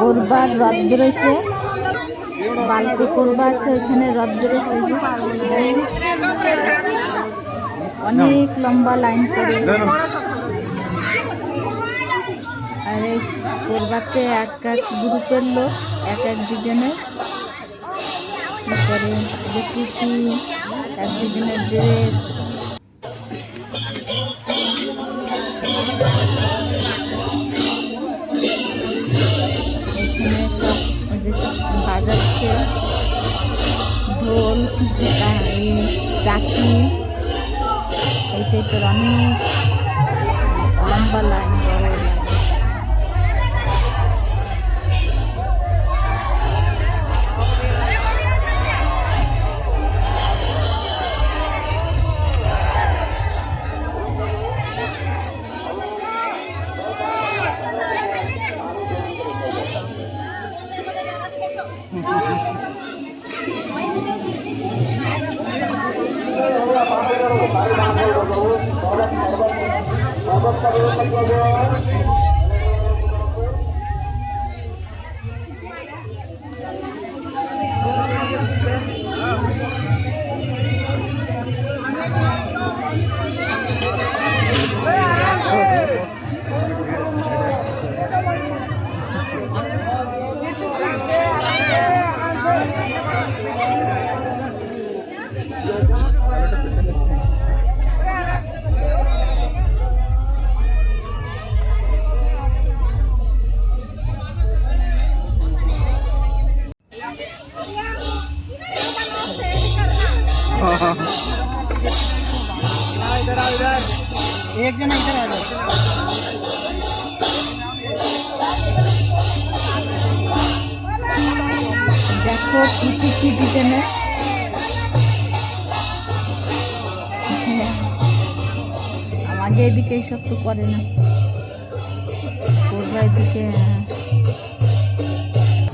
করবার রদ রয়েছে বালতি করবা আছে, ওইখানে রদ রয়েছে অনেক লম্বা লাইন করে আর এই করবাতে এক এক গ্রুপের লোক, এক এক দুজনের। তারপরে দেখেছি, এক দুজনের ড্রেস বাজাচ্ছে ঢোল চাকি এই টাইপের অনেক লম্বা লাইন বড় লাইন por favor. एक जना इधर आ जाओ দেখো কি কি কি ডিজাইনের আমাদের এদিকে এইসব তো করে না করবা এদিকে হ্যাঁ।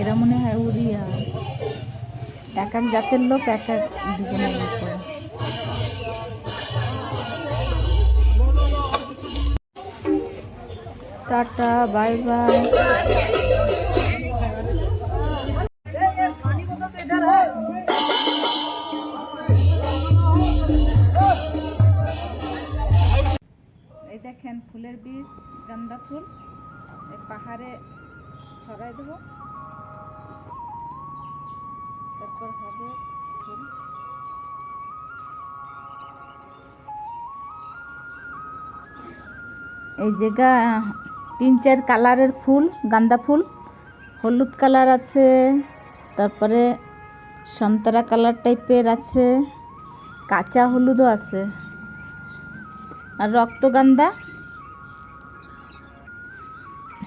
এরা মনে হয় উড়িয়া এক এক জাতের লোক এক এক ডিজাইনের করে টাটা বাই বাই। এই জায়গা তিন চার কালারের ফুল, গান্দা ফুল। হলুদ কালার আছে, তারপরে সন্তরা কালার টাইপের আছে, কাঁচা হলুদও আছে। আর রক্তগান্ধা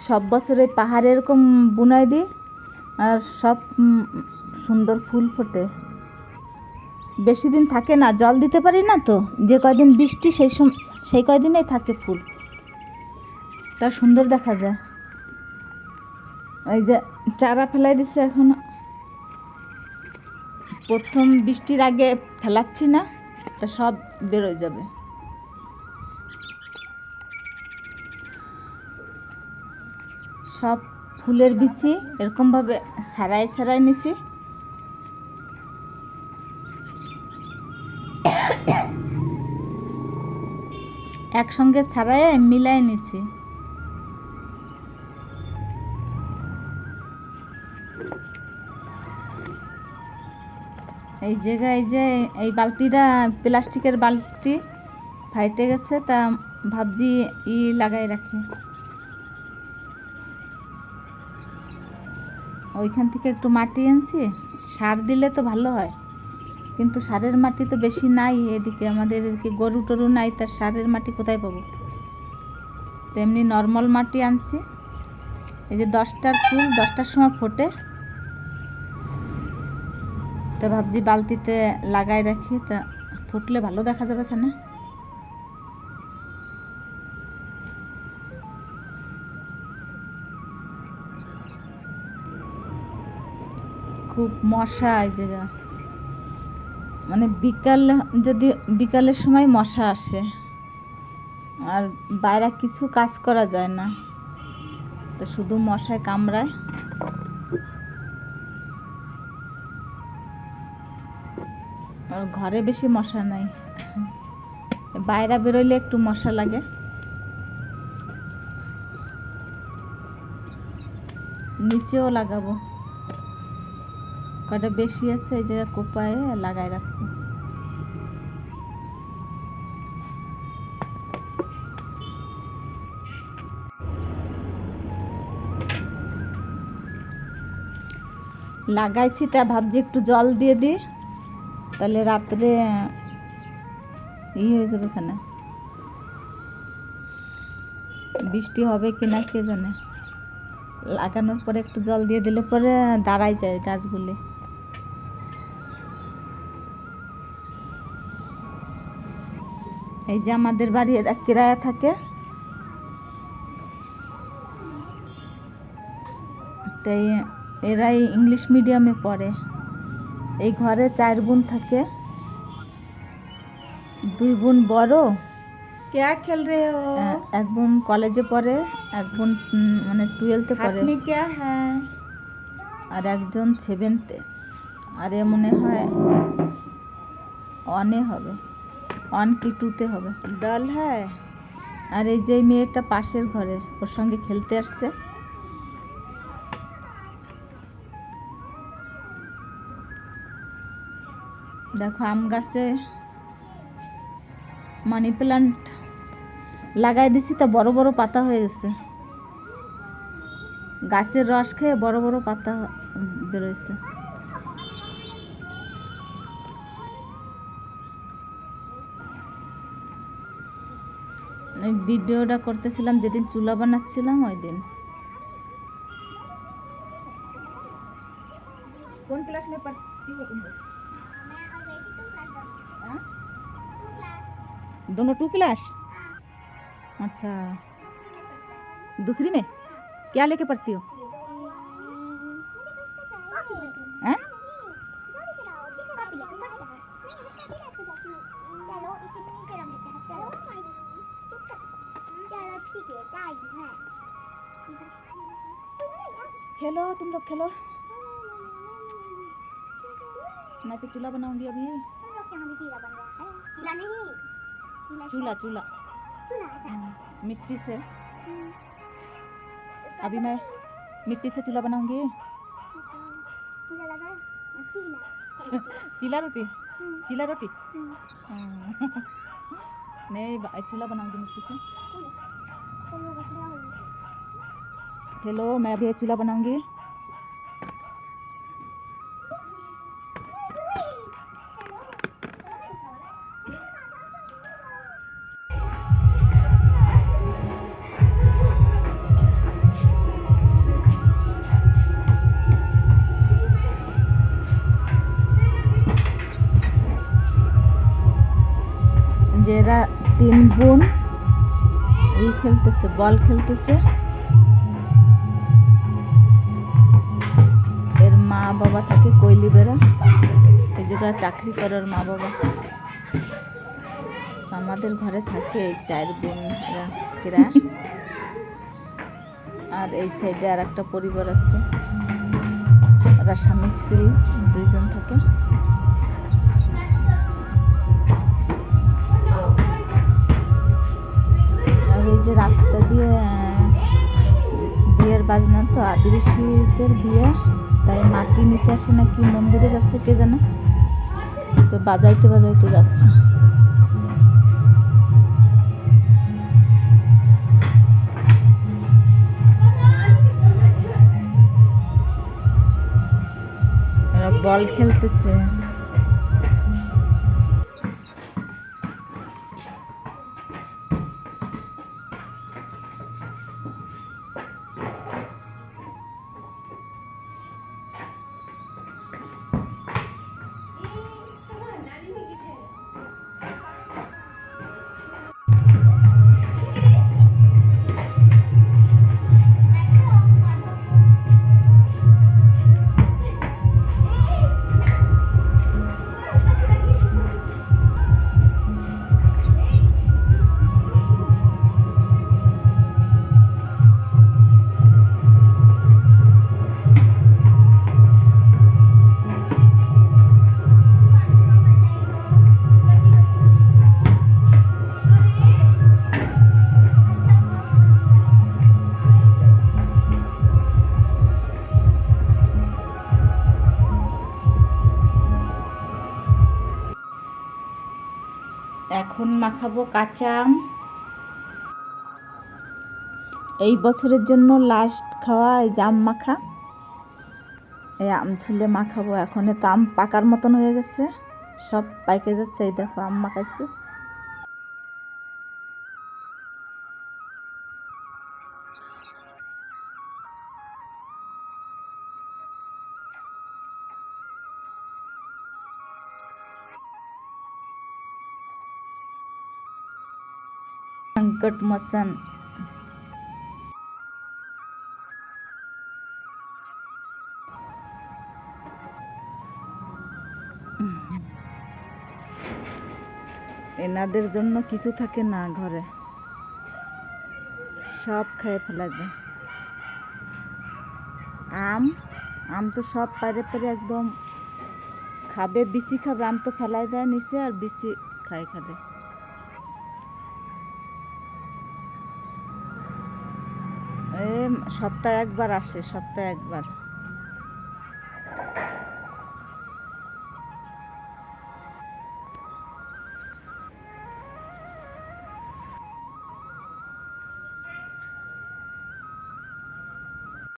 সব বছর পাহাড়ে এরকম বুনাই দিই, আর সব সুন্দর ফুল ফোটে। বেশি দিন থাকে না, জল দিতে পারি না তো? যে কয়দিন বৃষ্টি, সেই সেই কয়দিনেই থাকে ফুল। তা সুন্দর দেখা যায়। ওই যে চারা ফেলাই দিছে এখন। প্রথম বৃষ্টির আগে ফেলাচ্ছি না, তা সব বেরোয় যাবে। সব ফুলের বিচি এরকমভাবে সারাই সারাই নিছি। একসঙ্গে সারাই মিলাই নিছি। এই জায়গায় যে এই বালতিটা, প্লাস্টিকের বালতি ফাইটে গেছে, তা ভাবছি ই লাগাই রাখি। ওইখান থেকে একটু মাটি আনছি, সার দিলে তো ভালো হয়, কিন্তু সারের মাটি তো বেশি নাই এদিকে, আমাদের এদিকে গরু টরু নাই তার সারের মাটি কোথায় পাবো? তেমনি নর্মাল মাটি আনছি, এই যে দশটার ফুল, দশটার সময় ফোটে তা ভাবছি বালতিতে লাগাই রাখি, তা ফুটলে ভালো দেখা যাবে এখানে। খুব মশা জায়গা। মানে বিকাল, যদি বিকালের সময় মশা আসে, আর বাইরে কিছু কাজ করা যায় না, তো শুধু মশায় কামড়ায়। ঘরে বেশি মশা নাই। বাইরে বেরোইলে একটু মশা লাগে। নিচেও লাগাবো। কয়টা বেশি আছে, এই জায়গায় কোপায় লাগাই রাখব। লাগাইছি, তা ভাবছি একটু জল দিয়ে দিই। তাহলে রাত্রে ই হয়ে যাবে এখানে। বৃষ্টি হবে কি না কে জানে। লাগানোর পরে একটু জল দিয়ে দিলে পরে দাঁড়াই যায় গাছগুলি। এই যে আমাদের বাড়ি, এরা কিরায়া থাকে। তাই এরাই ইংলিশ মিডিয়ামে পড়ে। এই ঘরে চার বোন থাকে দুই বোন বড় क्या खेल रहे हो আহ, এক বোন কলেজে পড়ে এক বোন উম, মানে টুয়েলথে हाथ পড়ে में क्या है আর একজন সেভেন্থে আর এ মনে হয় অনে হবে অন কি টুতে হবে डल है আর এই যে মেয়েটা পাশের ঘরে ওর সঙ্গে খেলতে আসছে দেখো আম গাছে মানি প্লান্ট লাগাই দিছি তা বড় বড় পাতা হয়ে গেছে। গাছের রস খেয়ে বড় বড় পাতা বেরোয়েছে ভিডিওটা করতেছিলাম, যেদিন চুলা বানাচ্ছিলাম ওই দিন কোন ক্লাস মে পড়তি दोनों टू क्लास? अच्छा। दूसरी में? क्या लेके पढ़ती हो? खेलो, तुम लोग खेलो। मैं तो चूल्हा बनाऊँगी अभी। चूल्हा चूल्हा। मिट्टी से। अभी मैं मिट्टी से चूल्हा बनाऊँगी। चीला रोटी? चीला रोटी? हाँ। नहीं चूल्हा बनाऊँगी मिट्टी से। हेलो मैं अभी चूल्हा बनाऊँगी। তিন বোন। এই খেলতেছে, বল খেলতেছে। এর মা বাবা থাকে কৈলি বেড়া। এই জায়গায় চাকরি করার মা বাবা। আমাদের ঘরে থাকে এই চার বোন আর এই সাইডে আর একটা পরিবার আছে। ওরা স্বামী, স্ত্রী, দুইজন থাকে। আদিবাসীদের বিয়ে? তাই মাটি নিতে আসে নাকি মন্দিরে যাচ্ছে কে জানে? তো বাজাইতে বাজাইতে যাচ্ছে। বল খেলতেছে। এখন মাখাবো কাঁচা আম। এই বছরের জন্য লাস্ট খাওয়া এই যে আম মাখা। এই আম ছুলে মাখাবো এখন। তো আম পাকার মতন হয়ে গেছে। সব পাইকে যাচ্ছে, এই দেখো আম মাখাইছে। संकट मसन এনাদের জন্য কিছু থাকে না ঘরে। সব খেয়ে ফেলা যায় আম? আম তো সব পারে পারে একদম। খাবে, বিচি খাবে, আম তো ফেলাই দেয় নিচে আর বিচি খায় খাবে। সপ্তাহে একবার আসে সপ্তাহে একবার।